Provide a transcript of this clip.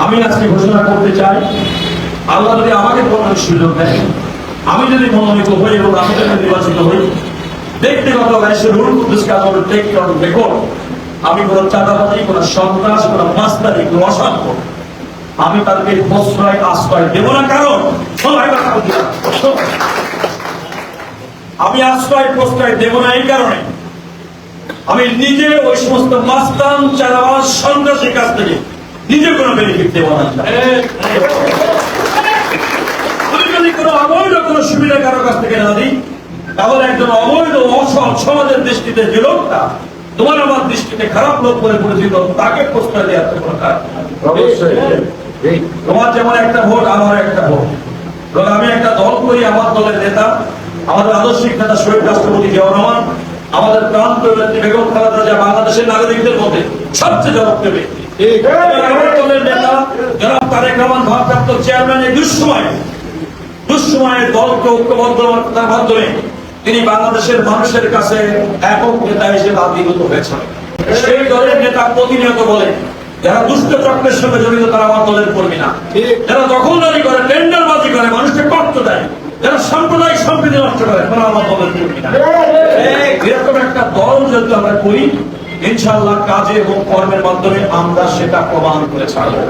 আমি আজকে ঘোষণা করতে চাই, আল্লাহ যদি আমাকে কোনো সুযোগ দেয়, আমি যদি মনোনীত হই এবং আমি যদি নির্বাচিত হই, ব্যক্তিগত গাইছে রুল কাজল টেক অন রেকর্ড আমি কোনো চাঁদাবাজি, কোনো সন্ত্রাস, কোনো মাস্তারি কোনো অসাধ্য আমি তাদেরকে প্রশ্রয়, আশ্রয় দেব না। কারণ, সবাই কথা বলছি আমি আশ্রয়, প্রশ্রয় দেব না এই কারণে। আমি নিজে ওই সমস্ত মাস্তান চালাবাস সন্ত্রাসের কাছ থেকে নিজে কোনো বেনিফিট দেব না। আমি যদি কোনো অবৈধ কোনো সুবিধা কারও কাছ থেকে না দিই তাহলে একজন অবৈধ অসৎ সমাজের দৃষ্টিতে যে লোকটা তোমার আমার দৃষ্টিতে খারাপ লোক বলে পরিচিত তাকে প্রশ্রয় দেওয়ার তো কোনো কাজ তোমার যেমন একটা ভোট আমার একটা ভোট। আমি একটা দল করি আমার দলের নেতা আমাদের আদর্শিক নেতা শহীদ রাষ্ট্রপতি জিয়াউর রহমান আমাদের প্রান্ত বেগম খালেদা জিয়া বাংলাদেশের নাগরিকদের মধ্যে সবচেয়ে জনপ্রিয় ব্যক্তি। ঠিক এবং আমার দলের নেতা জনাব তারেক রহমান ভারপ্রাপ্ত চেয়ারম্যান দুঃসময় দুঃসময়ে দলকে ঐক্যবদ্ধতার মাধ্যমে তিনি বাংলাদেশের মানুষের কাছে একক নেতা হিসেবে আবির্ভূত হয়েছেন সেই দলের নেতা প্রতিনিয়ত বলে যারা দুষ্ট চক্রের সঙ্গে জড়িত তারা আমার দলের কর্মী না। যারা দখলদারি করে টেন্ডারবাজি করে মানুষকে কষ্ট দেয় যারা সাম্প্রদায়িক সম্প্রীতি নষ্ট করে তারা আমার দলের কর্মী না এরকম একটা দল যদি আমরা করি ইনশাআল্লাহ কাজে এবং কর্মের মাধ্যমে আমরা সেটা প্রমাণ করে ছাড়বো।